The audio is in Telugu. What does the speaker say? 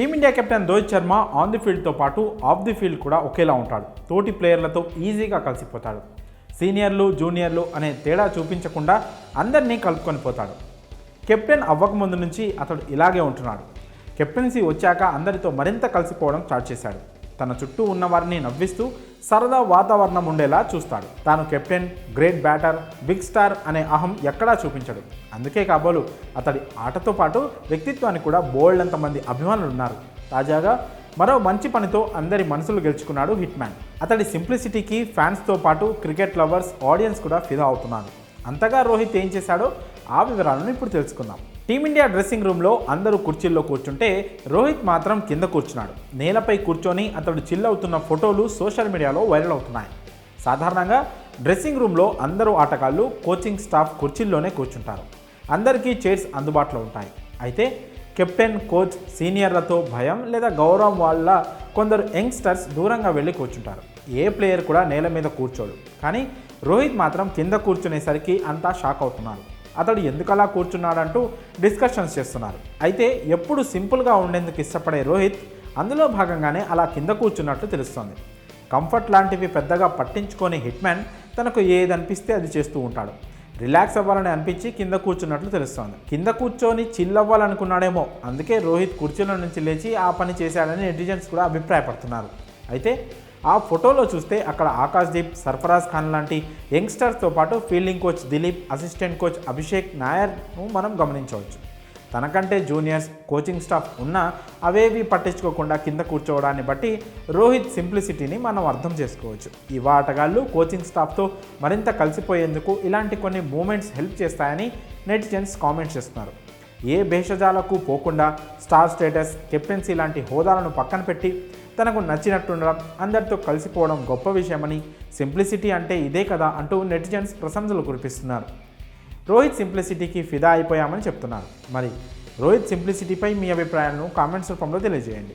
Team India captain Rohit Sharma on the ఫీల్డ్తో పాటు ఆఫ్ ది ఫీల్డ్ కూడా ఒకేలా ఉంటాడు. తోటి ప్లేయర్లతో ఈజీగా కలిసిపోతాడు. సీనియర్లు జూనియర్లు అనే తేడా చూపించకుండా అందరినీ కలుపుకొని పోతాడు. కెప్టెన్ అవ్వకముందు నుంచి అతడు ఇలాగే ఉంటున్నాడు. కెప్టెన్సీ వచ్చాక అందరితో మరింత కలిసిపోవడం స్టార్ట్ చేశాడు. తన చుట్టూ ఉన్న వారిని నవ్విస్తూ సరదా వాతావరణం ఉండేలా చూస్తాడు. తాను captain great batter big star అనే అహం ఎక్కడా చూపించడు. అందుకే కాబోలు అతడి ఆటతో పాటు వ్యక్తిత్వానికి కూడా బోల్డ్ అంతమంది అభిమానులు ఉన్నారు తాజాగా మరో మంచి పనితో అందరి మనసులు గెలుచుకున్నాడు హిట్ మ్యాన్. అతడి సింప్లిసిటీకి ఫ్యాన్స్తో పాటు క్రికెట్ లవర్స్ ఆడియన్స్ కూడా ఫిదా అవుతున్నారు. అంతగా రోహిత్ ఏం చేశాడో ఆ వివరాలను ఇప్పుడు తెలుసుకుందాం. టీమిండియా డ్రెస్సింగ్ రూమ్లో అందరూ కుర్చీల్లో కూర్చుంటే రోహిత్ మాత్రం కింద కూర్చున్నాడు. నేలపై కూర్చొని అతడు చిల్ అవుతున్న ఫోటోలు సోషల్ మీడియాలో వైరల్ అవుతున్నాయి. సాధారణంగా డ్రెస్సింగ్ రూమ్లో అందరూ ఆటగాళ్ళు కోచింగ్ స్టాఫ్ కుర్చీల్లోనే కూర్చుంటారు. అందరికీ చైర్స్ అందుబాటులో ఉంటాయి. అయితే కెప్టెన్ కోచ్ సీనియర్లతో భయం లేదా గౌరవం వాళ్ళ కొందరు యంగ్స్టర్స్ దూరంగా వెళ్ళి కూర్చుంటారు. ఏ ప్లేయర్ కూడా నేల మీద కూర్చోడు. కానీ రోహిత్ మాత్రం కింద కూర్చునేసరికి అంతా షాక్ అవుతున్నారు. అతడు ఎందుకు అలా కూర్చున్నాడంటూ డిస్కషన్స్ చేస్తున్నారు. అయితే ఎప్పుడు సింపుల్గా ఉండేందుకు ఇష్టపడే రోహిత్ అందులో భాగంగానే అలా కింద కూర్చున్నట్లు తెలుస్తోంది. కంఫర్ట్ లాంటివి పెద్దగా పట్టించుకొని హిట్మ్యాన్ తనకు ఏదనిపిస్తే అది చేస్తూ ఉంటాడు. రిలాక్స్ అవ్వాలని అనిపించి కింద కూర్చున్నట్లు తెలుస్తోంది. కింద కూర్చొని చిల్ అవ్వాలనుకున్నాడేమో అందుకే రోహిత్ కుర్చీలో నుంచి లేచి ఆ పని చేశాడని నెటిజన్స్ కూడా అభిప్రాయపడుతున్నారు. అయితే ఆ ఫోటోలో చూస్తే అక్కడ ఆకాశ్దీప్ సర్ఫరాజ్ ఖాన్ లాంటి యంగ్స్టర్స్తో పాటు fielding coach Dilip assistant coach Abhishek నాయర్ను మనం గమనించవచ్చు. తనకంటే జూనియర్స్ కోచింగ్ స్టాఫ్ ఉన్నా అవేవి పట్టించుకోకుండా కింద కూర్చోవడాన్ని బట్టి రోహిత్ సింప్లిసిటీని మనం అర్థం చేసుకోవచ్చు. యువ ఆటగాళ్ళు కోచింగ్ స్టాఫ్తో మరింత కలిసిపోయేందుకు ఇలాంటి కొన్ని మూమెంట్స్ హెల్ప్ చేస్తాయని నెటిజన్స్ కామెంట్స్ చేస్తున్నారు. ఏ భేషజాలకు పోకుండా స్టార్ స్టేటస్ కెప్టెన్సీ లాంటి హోదాలను పక్కన పెట్టి తనకు నచ్చినట్టుండడం అందరితో కలిసిపోవడం గొప్ప విషయమని సింప్లిసిటీ అంటే ఇదే కదా అంటూ నెటిజన్స్ ప్రశంసలు కురిపిస్తున్నారు. రోహిత్ సింప్లిసిటీకి ఫిదా అయిపోయామని చెప్తున్నారు. మరి రోహిత్ సింప్లిసిటీపై మీ అభిప్రాయాలను కామెంట్స్ రూపంలో తెలియజేయండి.